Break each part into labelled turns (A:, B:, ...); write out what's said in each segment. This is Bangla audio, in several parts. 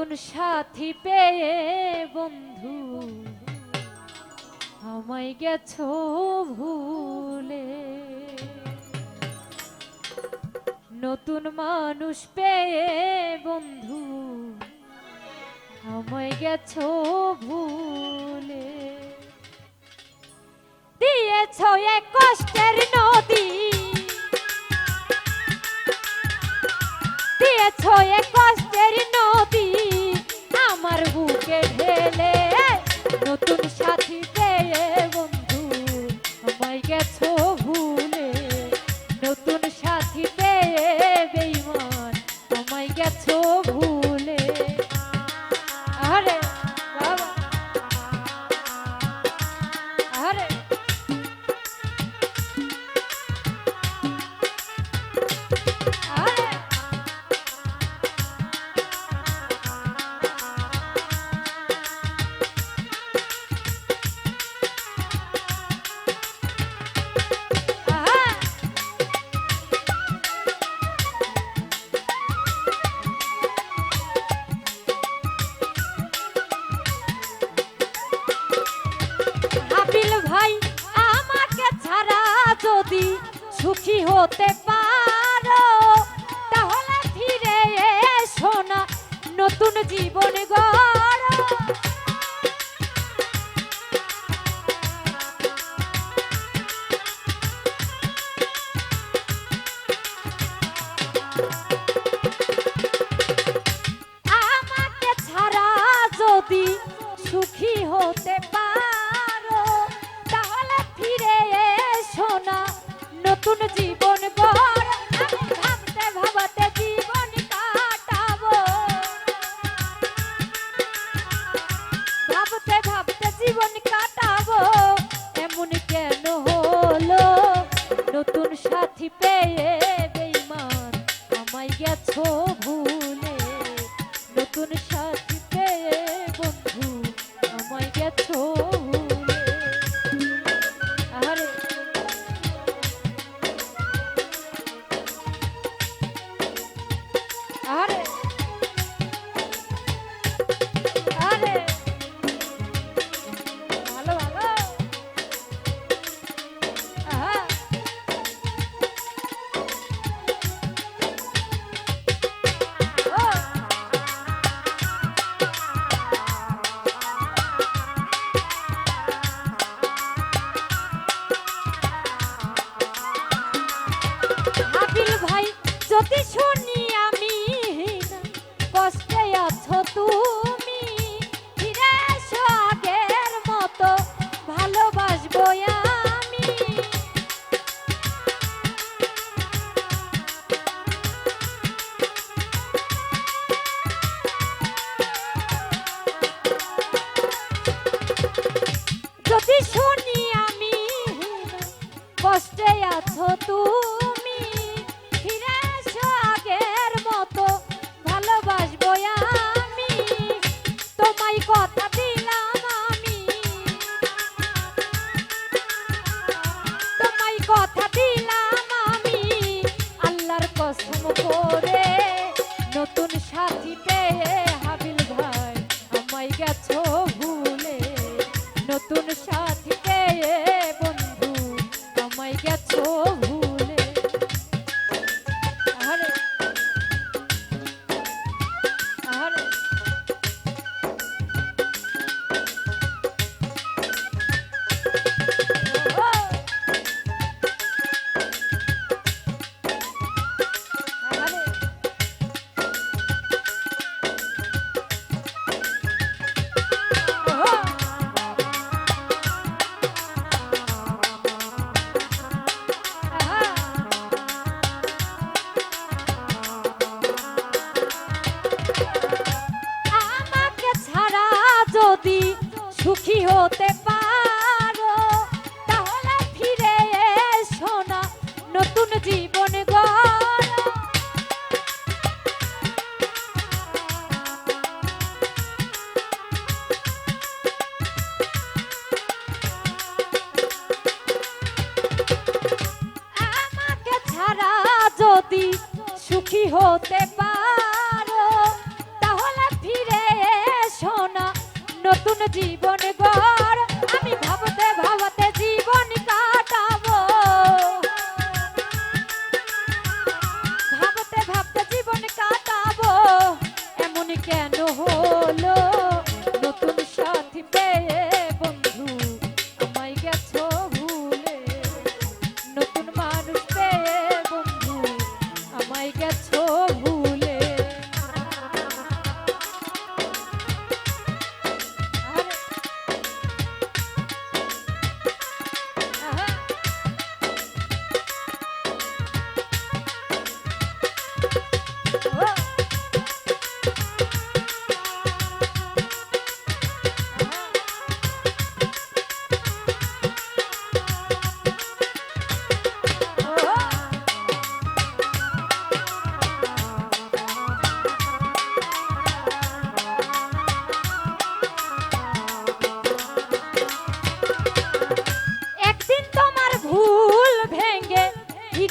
A: নতুন সাথী পেয়ে, বন্ধু। আমায় গেছো ভুলে। নতুন মানুষ পেয়ে, বন্ধু। আমায় গেছো ভুলে। দিয়েছ এক কষ্টের নদী। এক কষ্টের নদী আমার বুকে ঢেলে সুখী হতে পারো, তাহলে ফিরে এসো না। নতুন জীবন ভাবতে ভাবতে জীবন কাটাবো। ভাবতে ভাবতে জীবন কাটাবো, এমন কেন হলো? নতুন সাথী পেয়ে বেইমান, আমায় গেছো ভুলে। নতুন সাথী কষ্টে আছো তুমি সুখী হতে পারো। তাহলে ফিরে এসো না, নতুন জীবন আমাকে ছাড়া যদি সুখী হতে পারো জীবন গো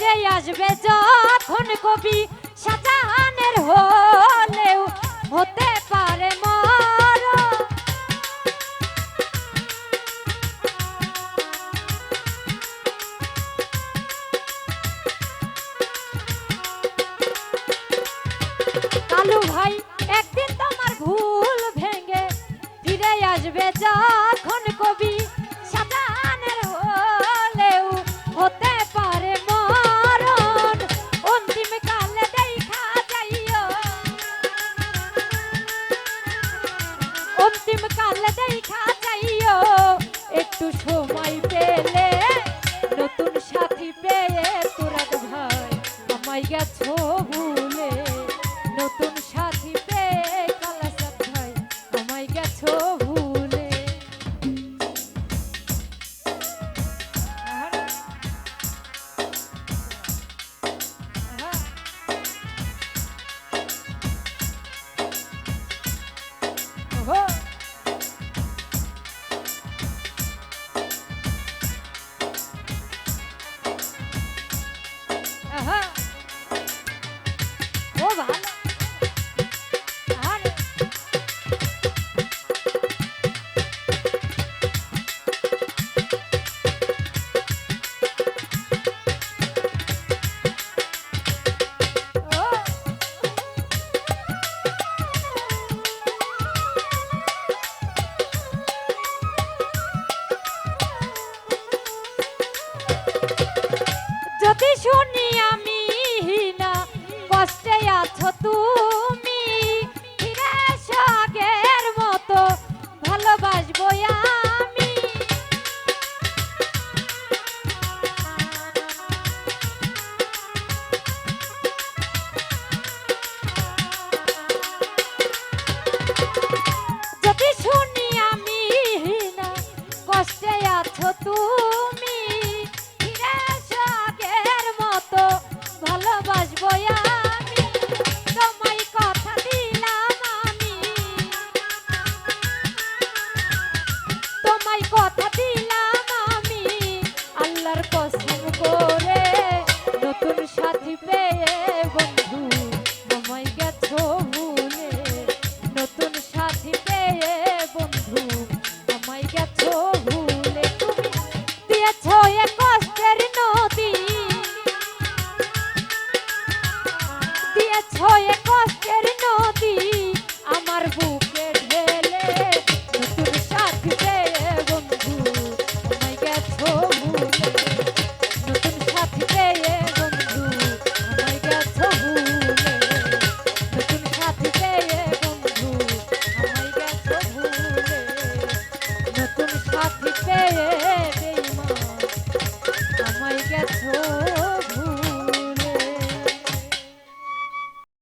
A: ফিরে আসবে যখন কবি সাজাহানের হলেও হতে পারে মর। কালু ভাই, একদিন তোমার ভুল ভেঙে ফিরে আসবে যা আছো তুমি